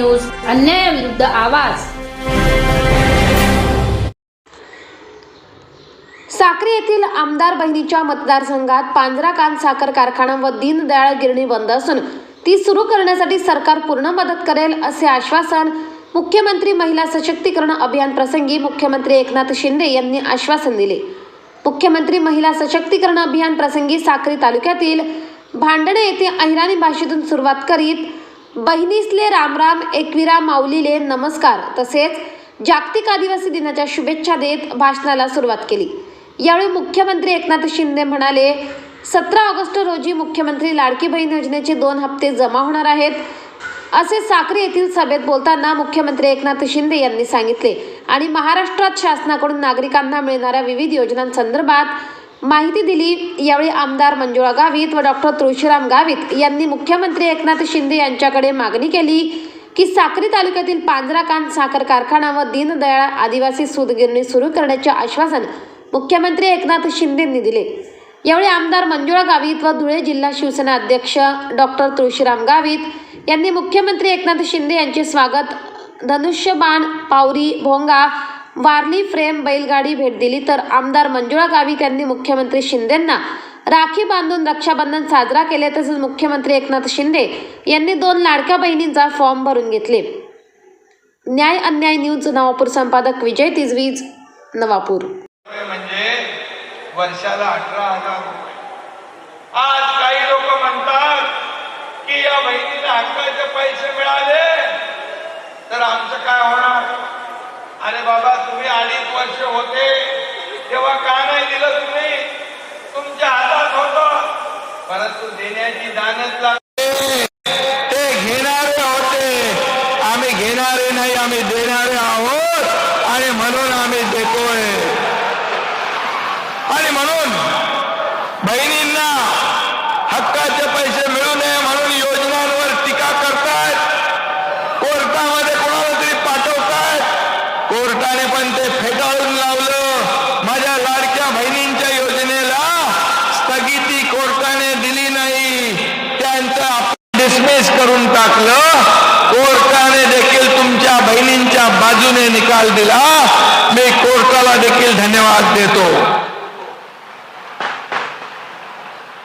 अन्यायाविरुद्ध आवाज. साक्री येथील आमदार बहिणीच्या मतदारसंघात पांजरा कान साखर कारखाना व दीनदयाळ गिरणी बंद असून ती सुरू करण्यासाठी सरकार पूर्ण मदत करेल असे आश्वासन मुख्यमंत्री महिला सशक्तीकरण अभियान प्रसंगी मुख्यमंत्री एकनाथ शिंदे यांनी आश्वासन दिले. मुख्यमंत्री महिला सशक्तीकरण अभियान प्रसंगी साक्री तालुक्यातील भांडणे येथे अहिराणी भाषेतून सुरुवात करीत बहिणीसले रामराम एकविरा माऊलीले नमस्कार तसेच जागतिक आदिवासी दिनाच्या शुभेच्छा देत भाषणाला सुरुवात केली. यावेळी मुख्यमंत्री एकनाथ शिंदे म्हणाले सतरा ऑगस्ट रोजी मुख्यमंत्री लाडकी बहीण योजनेचे दोन हप्ते जमा होणार आहेत. असे साक्री येथील सभेत बोलताना मुख्यमंत्री एकनाथ शिंदे यांनी सांगितले आणि महाराष्ट्रात शासनाकडून नागरिकांना मिळणाऱ्या विविध योजनांसंदर्भात माहिती दिली यावेळी आमदार मंजुळा गावित व डॉक्टर तुळशीराम गावित यांनी मुख्यमंत्री एकनाथ शिंदे यांच्याकडे मागणी केली की साक्री तालुक्यातील पांजराकांत साखर कारखाना व दीनदयाळ आदिवासी सूतगिरणी सुरू करण्याचे आश्वासन मुख्यमंत्री एकनाथ शिंदेंनी दिले. यावेळी आमदार मंजुळा गावित व धुळे जिल्हा शिवसेना अध्यक्ष डॉक्टर तुळशीराम गावित यांनी मुख्यमंत्री एकनाथ शिंदे यांचे स्वागत धनुष्यबाण पावरी भोंगा वारली फ्रेम बैलगाडी भेट दिली तर आमदार मंजुळा गावित यांनी मुख्यमंत्री शिंदेंना राखी बांधून रक्षाबंधन साजरा केले तसेच मुख्यमंत्री एकनाथ शिंदे यांनी दोन लाडक्या बहिणींचा फॉर्म भरून घेतले. न्याय अन्याय न्यूज नवापूर संपादक विजय तिजवीज नवापूर. म्हणजे वर्षाला अठरा हजार आज काही लोक म्हणतात की या बहिणीला हक्काचे पैसे मिळाले तर आमचं काय होणार? अरे बाबा तुम्ही अडीच वर्ष होते. तेव्हा का नाही दिलं तुम्ही? तुमच्या हातात होत. परंतु देण्याची दानच लागते ते घेणारे होते. आम्ही घेणारे नाही आम्ही देणारे आहोत. आणि म्हणून आम्ही देतोय. आणि म्हणून बहिणी पाठवतायत पण ते फेटाळून लावलं. माझ्या लाडक्या बहिणींच्या योजनेला स्थगिती कोर्टाने दिली नाही. त्यांचं डिसमिस करून टाकलं. कोर्टाने देखील तुमच्या बहिणींच्या बाजूने निकाल दिला. मी कोर्टाला देखील धन्यवाद देतो.